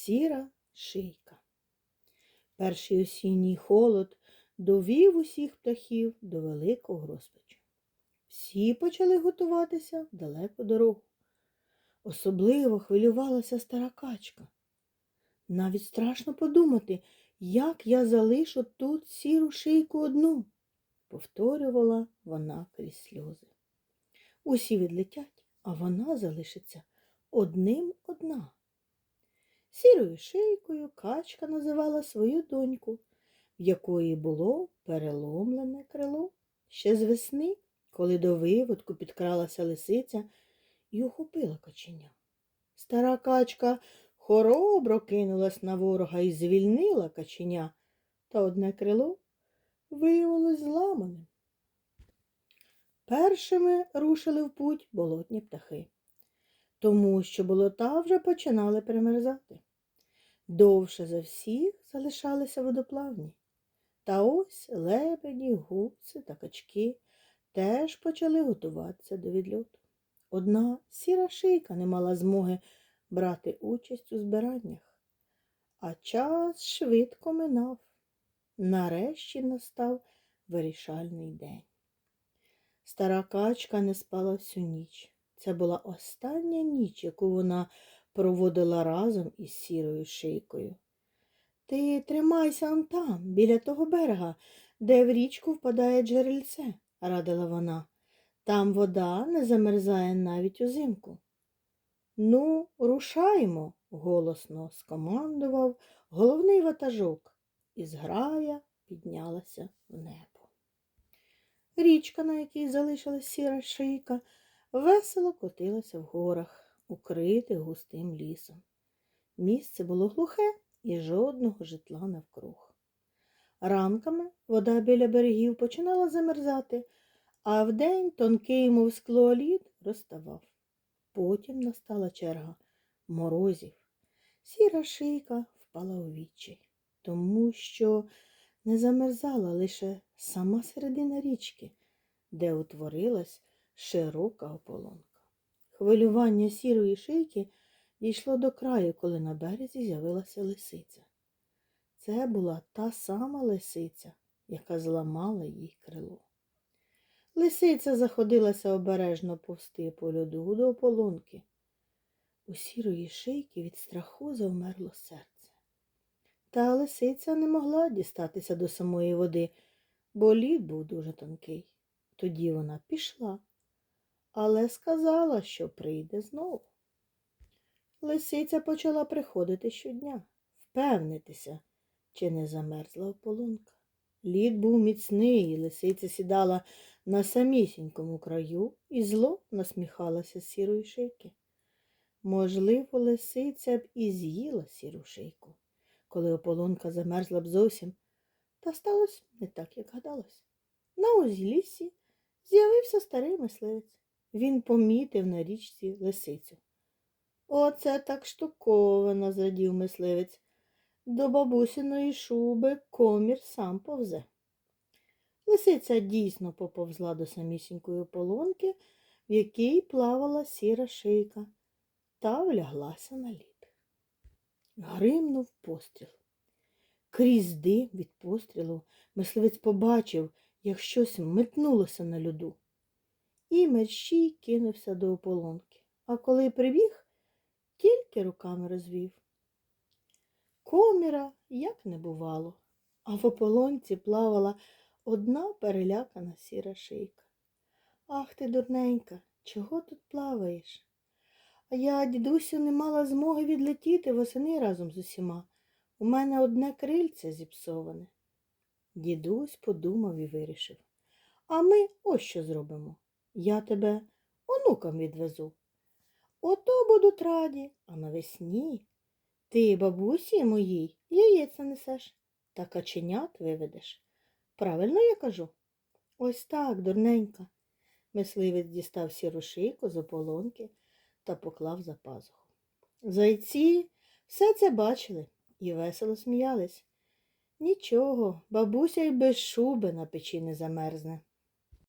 Сіра шийка. Перший осінній холод довів усіх птахів до великого розпачу. Всі почали готуватися в далеку дорогу. Особливо хвилювалася стара качка. Навіть страшно подумати, як я залишу тут сіру шийку одну, повторювала вона крізь сльози. Усі відлетять, а вона залишиться одним одна. Сірою шийкою качка називала свою доньку, в якої було переломлене крило. Ще з весни, коли до виводку підкралася лисиця і ухопила каченя. Стара качка хоробро кинулась на ворога і звільнила каченя, та одне крило виявилось зламаним. Першими рушили в путь болотні птахи, тому що болота вже починали примерзати. Довше за всіх залишалися водоплавні. Та ось лебеді, гуси та качки теж почали готуватися до відльоту. Одна сіра шийка не мала змоги брати участь у збираннях, а час швидко минав. Нарешті настав вирішальний день. Стара качка не спала всю ніч. Це була остання ніч, яку вона проводила разом із сірою шийкою. Ти тримайся он там, біля того берега, де в річку впадає джерельце, радила вона. Там вода не замерзає навіть узимку. Ну, рушаймо, голосно скомандував головний ватажок, і зграя піднялася в небо. Річка, на якій залишилась сіра шийка, весело котилася в горах, укритих густим лісом. Місце було глухе і жодного житла навкруг. Ранками вода біля берегів починала замерзати, а вдень тонкий, мов скло лід, розставав. Потім настала черга морозів. Сіра шийка впала у відчай, тому що не замерзала лише сама середина річки, де утворилась широка ополонка. Хвилювання сірої шийки дійшло до краю, коли на березі з'явилася лисиця. Це була та сама лисиця, яка зламала їй крило. Лисиця заходилася обережно повсти по льоду до ополонки. У сірої шийки від страху завмерло серце. Та лисиця не могла дістатися до самої води, бо лід був дуже тонкий. Тоді вона пішла, але сказала, що прийде знову. Лисиця почала приходити щодня, впевнитися, чи не замерзла ополонка. Лід був міцний, і лисиця сідала на самісінькому краю і зло насміхалася з сірої шийки. Можливо, лисиця б і з'їла сіру шийку, коли ополонка замерзла б зовсім, та сталося не так, як гадалось. На узліссі з'явився старий мисливець. Він помітив на річці лисицю. Оце так штуковано, зрадів мисливець. До бабусиної шуби комір сам повзе. Лисиця дійсно поповзла до самісінької полонки, в якій плавала сіра шийка, та вляглася на лід. Гримнув постріл. Крізь дим від пострілу мисливець побачив, як щось метнулося на льоду. І мерщій кинувся до ополонки, а коли прибіг, тільки руками розвів. Коміра як не бувало, а в ополонці плавала одна перелякана сіра шийка. Ах ти, дурненька, чого тут плаваєш? А я, дідусю, не мала змоги відлетіти восени разом з усіма. У мене одне крильце зіпсоване. Дідусь подумав і вирішив. А ми ось що зробимо. Я тебе онукам відвезу. Ото будуть раді, а навесні ти, бабусі моїй, яєць нанесеш та каченят виведеш. Правильно я кажу? Ось так, дурненька. Мисливець дістав сіру шийку з ополонки та поклав за пазуху. Зайці все це бачили і весело сміялись. Нічого, бабуся й без шуби на печі не замерзне.